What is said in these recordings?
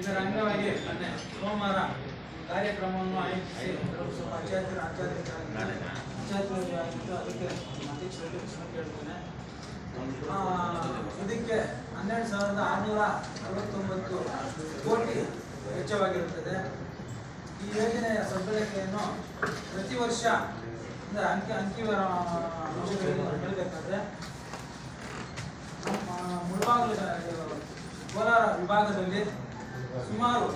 ಇದರ ಅಂಗವಾಗಿ ಮೊನ್ನೆ ಸೋಮವಾರ ಕಾರ್ಯಕ್ರಮವನ್ನು ಆಯೋಜಿಸಿ ಪಂಚಾಯತ್ ಆಚಾರ್ಯರು ಆಚಾರ್ಯರಾಗಿ ಅದಕ್ಕೆ ಅಧ್ಯಕ್ಷರಲ್ಲಿ ಕ್ಷಮೆ ಕೇಳ್ತೇನೆ. ಇದಕ್ಕೆ ಹನ್ನೆರಡು ಸಾವಿರದ ಆರುನೂರ ಅರವತ್ತೊಂಬತ್ತು ಕೋಟಿ ವೆಚ್ಚವಾಗಿರುತ್ತದೆ. ಈ ಯೋಜನೆಯ ಸದ್ಬಳಕೆಯನ್ನು ಪ್ರತಿ ವರ್ಷ ಅಂದರೆ ಅಂಕಿ, ಅಂಕಿವರ ಹೇಳಬೇಕಾದ್ರೆ ಮುಳಬಾಗಿಲು ಕೋಲಾರ ವಿಭಾಗದಲ್ಲಿ ಸುಮಾರು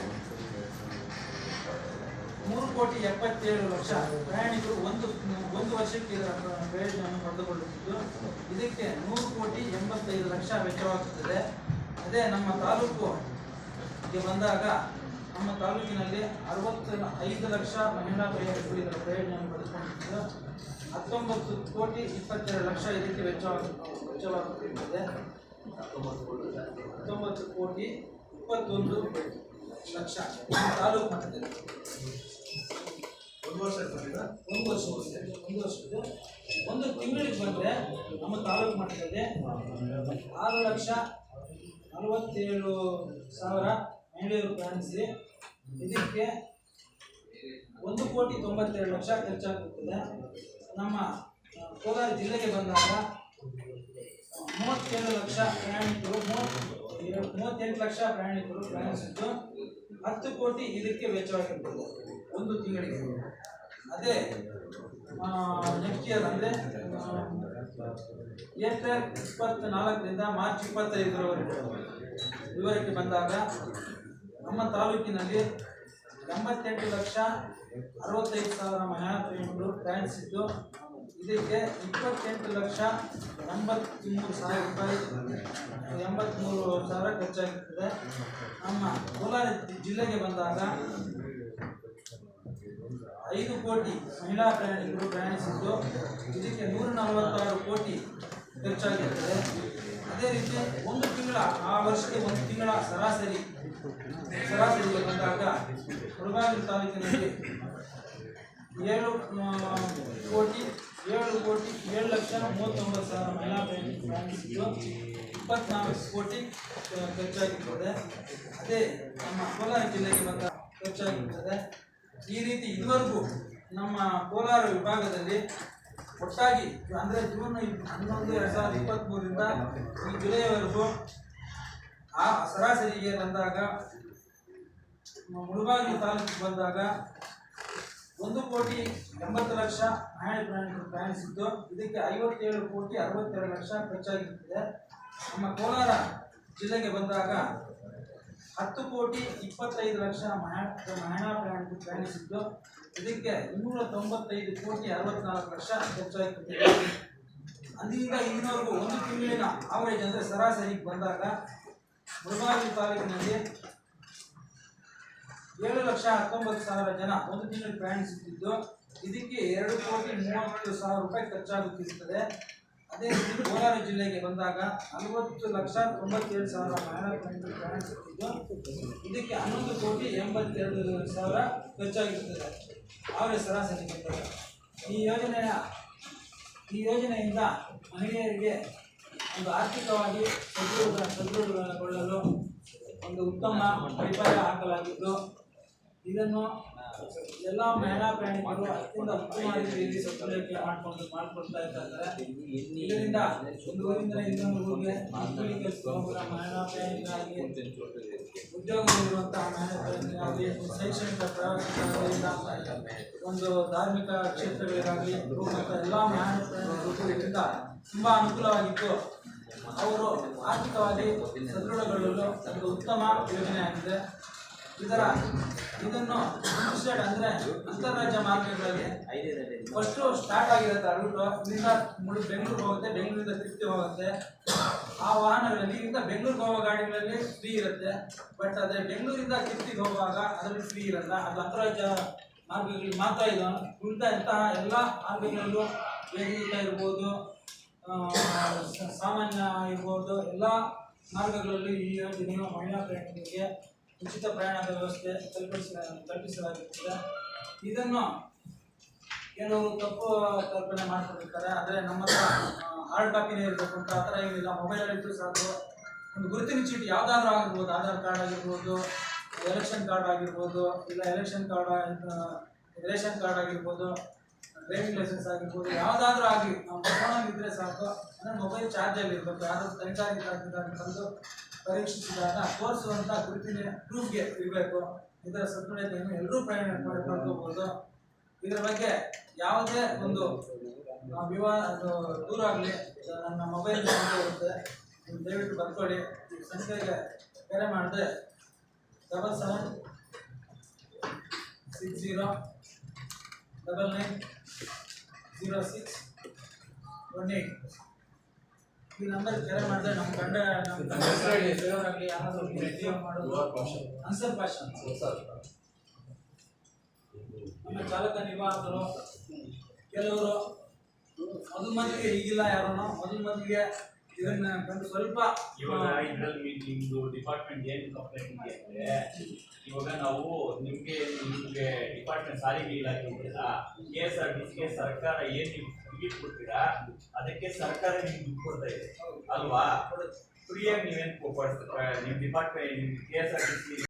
ಮೂರು ಕೋಟಿ ಎಪ್ಪತ್ತೇಳು ಲಕ್ಷ ಪ್ರಯಾಣಿಕರು ಒಂದು ಒಂದು ವರ್ಷಕ್ಕೆ ಇದರ ಪ್ರಯೋಜನವನ್ನು ಪಡೆದುಕೊಳ್ಳುತ್ತಿದ್ದು, ಇದಕ್ಕೆ ನೂರು ಕೋಟಿ ಎಂಬತ್ತೈದು ಲಕ್ಷ ವೆಚ್ಚವಾಗುತ್ತದೆ. ಅದೇ ನಮ್ಮ ತಾಲೂಕುಗೆ ಬಂದಾಗ ನಮ್ಮ ತಾಲೂಕಿನಲ್ಲಿ ಅರವತ್ತ ಐದು ಲಕ್ಷ ಮಹಿಳಾ ಪ್ರಯಾಣಿಕರು ಇದರ ಪ್ರಯೋಜನವನ್ನು ಪಡೆದುಕೊಂಡಿದ್ದು, ಹತ್ತೊಂಬತ್ತು ಕೋಟಿ ಇಪ್ಪತ್ತೆರಡು ಲಕ್ಷ ಇದಕ್ಕೆ ವೆಚ್ಚವಾಗ, ವೆಚ್ಚವಾಗುತ್ತಿರುತ್ತದೆ. ಹತ್ತೊಂಬತ್ತು ಕೋಟಿ ಇಪ್ಪತ್ತೊಂದು ಲಕ್ಷ ತಾಲೂಕು ಮಟ್ಟದಲ್ಲಿ. ಒಂದು ವರ್ಷ ಒಂದು ವರ್ಷ ಒಂದು ವರ್ಷದ್ದು ಒಂದು ತಿಂಗಳಿಗೆ ಬಂದರೆ ನಮ್ಮ ತಾಲೂಕು ಮಟ್ಟದಲ್ಲಿ ಆರು ಲಕ್ಷ ನಲವತ್ತೇಳು ಸಾವಿರ ಮಹಿಳೆಯರು ಪ್ರಯಾಣಿಸಿ ಇದಕ್ಕೆ ಒಂದು ಕೋಟಿ ತೊಂಬತ್ತೆರಡು ಲಕ್ಷ ಖರ್ಚಾಗುತ್ತದೆ ನಮ್ಮ ಕೋಲಾರ ಜಿಲ್ಲೆಗೆ ಬಂದಾಗ ಮೂವತ್ತೇಳು ಲಕ್ಷ ಪ್ರಯಾಣಿಕರು ಮೂವತ್ತು ಮೂವತ್ತೆಂಟು ಲಕ್ಷ ಪ್ರಯಾಣಿಕರು ಪ್ರಯಾಣಿಸಿದ್ದು ಹತ್ತು ಕೋಟಿ ಇದಕ್ಕೆ ವೆಚ್ಚವಾಗಿರ್ತದೆ ಒಂದು ತಿಂಗಳಿಗೆ. ಅದೇ ನೆಕ್ಸ್ಟ್ ಇಯರ್ ಅಂದರೆ ಏಪ್ರಿಲ್ ಇಪ್ಪತ್ತ್ನಾಲ್ಕರಿಂದ ಮಾರ್ಚ್ ಇಪ್ಪತ್ತೈದರವರೆಗೆ. ವಿವರಕ್ಕೆ ಬಂದಾಗ, ನಮ್ಮ ತಾಲೂಕಿನಲ್ಲಿ ಎಂಬತ್ತೆಂಟು ಲಕ್ಷ ಅರವತ್ತೈದು ಸಾವಿರ ಮಹಿಳಾ ಪ್ರಯಾಣಿಸಿದ್ದು ಇದಕ್ಕೆ ಇಪ್ಪತ್ತೆಂಟು ಲಕ್ಷ ಎಂಬತ್ತ್ಮೂರು ಸಾವಿರ ರೂಪಾಯಿ ಎಂಬತ್ತ್ಮೂರು ಸಾವಿರ ಖರ್ಚಾಗಿರ್ತದೆ ನಮ್ಮ ಕೋಲಾರ ಜಿಲ್ಲೆಗೆ ಬಂದಾಗ ಐದು ಕೋಟಿ ಮಹಿಳಾ ಪ್ರಯಾಣಿಕರು ಪ್ರಯಾಣಿಸಿದ್ದು, ಇದಕ್ಕೆ ನೂರ ನಲವತ್ತಾರು ಕೋಟಿ ಖರ್ಚಾಗಿರ್ತದೆ ಅದೇ ರೀತಿ ಒಂದು ತಿಂಗಳ, ಆ ವರ್ಷಕ್ಕೆ ಒಂದು ತಿಂಗಳ ಸರಾಸರಿ ಸರಾಸರಿಗೆ ಬಂದಾಗ ಮುಳಬಾಗಿಲು ತಾಲೂಕಿನಲ್ಲಿ ಏಳು ಕೋಟಿ ಏಳು ಕೋಟಿ, ಏಳು ಲಕ್ಷ ಮೂವತ್ತೊಂಬತ್ತು ಸಾವಿರ ಮಹಿಳಾ ಪ್ರಯಾಣಿಸಿದ್ದು ಇಪ್ಪತ್ನಾಲ್ಕು ಕೋಟಿ ಖರ್ಚಾಗಿರ್ತದೆ. ಅದೇ ನಮ್ಮ ಕೋಲಾರ ಜಿಲ್ಲೆಗೆ ಬಂದ ಖರ್ಚಾಗಿರ್ತದೆ. ಈ ರೀತಿ ಇದುವರೆಗೂ ನಮ್ಮ ಕೋಲಾರ ವಿಭಾಗದಲ್ಲಿ ಒಟ್ಟಾಗಿ, ಅಂದರೆ ಜೂನ್ ಹನ್ನೊಂದು ಎರಡು ಸಾವಿರದ ಇಪ್ಪತ್ತ್ಮೂರರಿಂದ ಈ ಜುಲೈವರೆಗೂ ಆ ಸರಾಸರಿಗೆ ಮುಳುಬಾಗಿಲು ಮುಳಬಾಗಿಲು ತಾಲೂಕಿಗೆ ಬಂದಾಗ ಒಂದು ಕೋಟಿ ಎಂಬತ್ತು ಲಕ್ಷ ಮಹಿಳಾ ಪ್ರಯಾಣಿಕರು ಪ್ರಯಾಣಿಸಿದ್ದು. ಇದಕ್ಕೆ ಐವತ್ತೇಳು ಕೋಟಿ ಅರವತ್ತೆರಡು ಲಕ್ಷ ಖರ್ಚಾಗಿರುತ್ತದೆ. ನಮ್ಮ ಕೋಲಾರ ಜಿಲ್ಲೆಗೆ ಬಂದಾಗ ಹತ್ತು ಕೋಟಿ ಇಪ್ಪತ್ತೈದು ಲಕ್ಷ ಮಹಿಳಾ ಪ್ರಯಾಣಿಕರು ಪ್ರಯಾಣಿಸಿದ್ದು. ಇದಕ್ಕೆ ಇನ್ನೂರ ತೊಂಬತ್ತೈದು ಕೋಟಿ ಅರವತ್ನಾಲ್ಕು ಲಕ್ಷ ಖರ್ಚಾಗಿರುತ್ತದೆ. ಅಂದಿನಿಂದ ಇನ್ನೊಂದು ಒಂದು ತಿಂಗಳಿನ ಆವರೇಜ್ ಅಂದರೆ ಸರಾಸರಿ ಬಂದಾಗ ಮುಳಬಾಗಿಲು ತಾಲೂಕಿನಲ್ಲಿ ಏಳು ಲಕ್ಷ ಹತ್ತೊಂಬತ್ತು ಸಾವಿರ ಜನ ಒಂದು ತಿಂಗಳು ಪ್ರಯಾಣಿಸುತ್ತಿದ್ದು, ಇದಕ್ಕೆ ಎರಡು ಕೋಟಿ ಮೂವತ್ತು ಸಾವಿರ ರೂಪಾಯಿ ಖರ್ಚಾಗುತ್ತಿರುತ್ತದೆ. ಅದೇ ರೀತಿ ಕೋಲಾರ ಜಿಲ್ಲೆಗೆ ಬಂದಾಗ ನಲವತ್ತು ಲಕ್ಷ ತೊಂಬತ್ತೇಳು ಸಾವಿರ ಪ್ರಯಾಣ ಪ್ರಯಾಣಿಸುತ್ತಿದ್ದು, ಇದಕ್ಕೆ ಹನ್ನೊಂದು ಕೋಟಿ ಎಂಬತ್ತೆರಡು ಸಾವಿರ ಖರ್ಚಾಗಿರುತ್ತದೆ. ಅವರೇ ಸರಾಸರಿ ಈ ಯೋಜನೆಯ, ಈ ಯೋಜನೆಯಿಂದ ಮಹಿಳೆಯರಿಗೆ ಒಂದು ಆರ್ಥಿಕವಾಗಿ ಸದೃಢ ಸದೃಢಗೊಳ್ಳಲು ಒಂದು ಉತ್ತಮ ಅಭಿಪ್ರಾಯ ಹಾಕಲಾಗಿದ್ದು ಇದನ್ನು ಎಲ್ಲ ಮಹಿಳಾ ಪ್ರಯಾಣಿಕರು ಅತ್ಯಂತ ಉತ್ತಮ ರೀತಿ ಸದ್ಬಳಕೆ ಮಾಡಿಕೊಂಡು ಮಾಡ್ಕೊಳ್ತಾ ಇದ್ದಾರೆ. ಇದರಿಂದ ಒಂದು ಊರಿಂದ ಇನ್ನೊಂದು ಊರಿಗೆ ಹೋಗುವ ಮಹಿಳಾ ಪ್ರಯಾಣಿಕರಾಗಿ ಉದ್ಯೋಗದಲ್ಲಿರುವಂತಹ ಮಹಿಳಾ ಪ್ರಯಾಣಿಕರಾಗಲಿ ಶೈಕ್ಷಣಿಕ ಪ್ರವಾಸಗಳಿಂದ ಒಂದು ಧಾರ್ಮಿಕ ಕ್ಷೇತ್ರಗಳಿಗಾಗಲಿ ಮತ್ತು ಎಲ್ಲ ಮಹಿಳಾ ತುಂಬ ಅನುಕೂಲವಾಗಿತ್ತು ಅವರು ಆರ್ಥಿಕವಾಗಿ ಸದೃಢಗೊಳ್ಳಲು ಒಂದು ಉತ್ತಮ ಯೋಜನೆಯಾಗಿದೆ. ಇದರ ಇದನ್ನು ಇಂಟರ್ಸ್ಟೇಟ್ ಅಂದರೆ ಅಂತಾರಾಜ್ಯ ಮಾರ್ಗಗಳಲ್ಲಿ ಫಸ್ಟು ಸ್ಟಾರ್ಟ್ ಆಗಿರುತ್ತೆ ರೂಟು ಇಲ್ಲಿಂದ ಮುಳು ಬೆಂಗಳೂರು ಹೋಗುತ್ತೆ, ಬೆಂಗಳೂರಿಂದ ತಿರುಪತಿ ಹೋಗುತ್ತೆ. ಆ ವಾಹನಗಳಲ್ಲಿ ಇಲ್ಲಿಂದ ಬೆಂಗಳೂರಿಗೆ ಹೋಗೋ ಗಾಡಿಗಳಲ್ಲಿ ಫ್ರೀ ಇರುತ್ತೆ. ಬಟ್ ಅದೇ ಬೆಂಗಳೂರಿಂದ ತಿರುಪತಿಗೆ ಹೋಗುವಾಗ ಅದರಲ್ಲಿ ಫ್ರೀ ಇರಲ್ಲ. ಅದು ಅಂತಾರಾಜ್ಯ ಮಾರ್ಗಗಳಿಗೆ ಮಾತ್ರ ಇದು ಉಳಿದ ಇಂತಹ ಎಲ್ಲ ಮಾರ್ಗಗಳಲ್ಲೂ ಬೆಂಗಳೂರಿಂದ ಇರ್ಬೋದು ಸಾಮಾನ್ಯ ಇರ್ಬೋದು, ಎಲ್ಲ ಮಾರ್ಗಗಳಲ್ಲಿ ಈ ಯೋಜನೆಯು ಮಹಿಳಾ ಪ್ರಯಾಣಿಕರಿಗೆ ಉಚಿತ ಪ್ರಯಾಣದ ವ್ಯವಸ್ಥೆ ಕಲ್ಪಿಸ ಕಲ್ಪಿಸಲಾಗಿರುತ್ತದೆ ಇದನ್ನು ಏನು ತಪ್ಪು ಕಲ್ಪನೆ ಮಾಡ್ಕೊಂಡಿರ್ತಾರೆ ಆದರೆ ನಮ್ಮ ಹಾರ್ಡ್ ಕಾಪಿನೇ ಇರಬೇಕು ಅಂತ ಆ ಥರ ಏನಿಲ್ಲ. ಮೊಬೈಲ್ ಸಾಕು. ಒಂದು ಗುರುತಿನ ಚೀಟಿ ಯಾವುದಾದ್ರೂ ಆಗಿರ್ಬೋದು ಆಧಾರ್ ಕಾರ್ಡ್ ಆಗಿರ್ಬೋದು ಎಲೆಕ್ಷನ್ ಕಾರ್ಡ್ ಆಗಿರ್ಬೋದು, ಇಲ್ಲ ಎಲೆಕ್ಷನ್ ಕಾರ್ಡ್ ರೇಷನ್ ಕಾರ್ಡ್ ಆಗಿರ್ಬೋದು ಡ್ರೈವಿಂಗ್ ಲೈಸೆನ್ಸ್ ಆಗಿರ್ಬೋದು, ಯಾವುದಾದ್ರೂ ಆಗಲಿ. ನಮ್ಮ ಫೋನಲ್ಲಿ ಸಾಕು. ಅಂದರೆ ಮೊಬೈಲ್ ಚಾರ್ಜಲ್ಲಿ ಇರಬೇಕು. ಯಾರಾದರೂ ತನಿಖಾಧಿಕಾರಿ ಬಂದು ಪರೀಕ್ಷಿಸಿದಾಗ ತೋರಿಸುವಂಥ ಗುರುತಿನ ಪ್ರೂಫ್ಗೆ ಇರಬೇಕು. ಇದರ ಸದ್ಬಳಕೆಯನ್ನು ಎಲ್ಲರೂ ಪ್ರಯಾಣ ಮಾಡಿ ಇದರ ಬಗ್ಗೆ ಯಾವುದೇ ಒಂದು ವಿವಾಹ ದೂರ ಆಗಲಿ ನನ್ನ ಮೊಬೈಲ್ ಇರುತ್ತೆ ದಯವಿಟ್ಟು ಬರ್ಕೊಳ್ಳಿ. ಸಂಖ್ಯೆಗೆ ಕರೆ ಮಾಡಿದೆ double seven six zero double nine zero six one eight ಈ ನಂಬರ್ ಕರೆ ಮಾಡಿದ್ರೆ ನಮ್ಮ ಚಾಲಕ ನಿರ್ವಾಹಕರು ಕೆಲವರು ಮೊದಲ ಮೊದಲಿಗೆ ಈಗಿಲ್ಲ ಯಾರೂ ಮೊದಲ ಮೊದಲಿಗೆ ಇದನ್ನ ಬಂದು ಸ್ವಲ್ಪ ಇವಾಗ ಇದ್ರಲ್ಲಿ ನಿಮ್ದು ಡಿಪಾರ್ಟ್ಮೆಂಟ್ ಏನು ಕಂಪ್ಲೇಂಟ್ ಇದೆ ಅಂದ್ರೆ ಇವಾಗ ನಾವು ನಿಮ್ಗೆ ನಿಮ್ಗೆ ಡಿಪಾರ್ಟ್ಮೆಂಟ್ ಸಾರಿಗೆ ಇಲಾಖೆ ಇದೆಯಲ್ಲ ಕೆ ಎಸ್ ಆರ್ ಟಿ ಸಿಗೆ ಸರ್ಕಾರ ಏನ್ ನೀವು ಟಿಕೆಟ್ ಕೊಡ್ತೀರಾ ಅದಕ್ಕೆ ಸರ್ಕಾರ ನಿಮ್ಗೆ ದುಡ್ಡು ಕೊಡ್ತಾ ಇದೆ. ಅಲ್ವಾ? ಫ್ರೀಯಾಗಿ ನೀವೇನು ನಿಮ್ ಡಿಪಾರ್ಟ್ಮೆಂಟ್ ನಿಮ್ K S R T C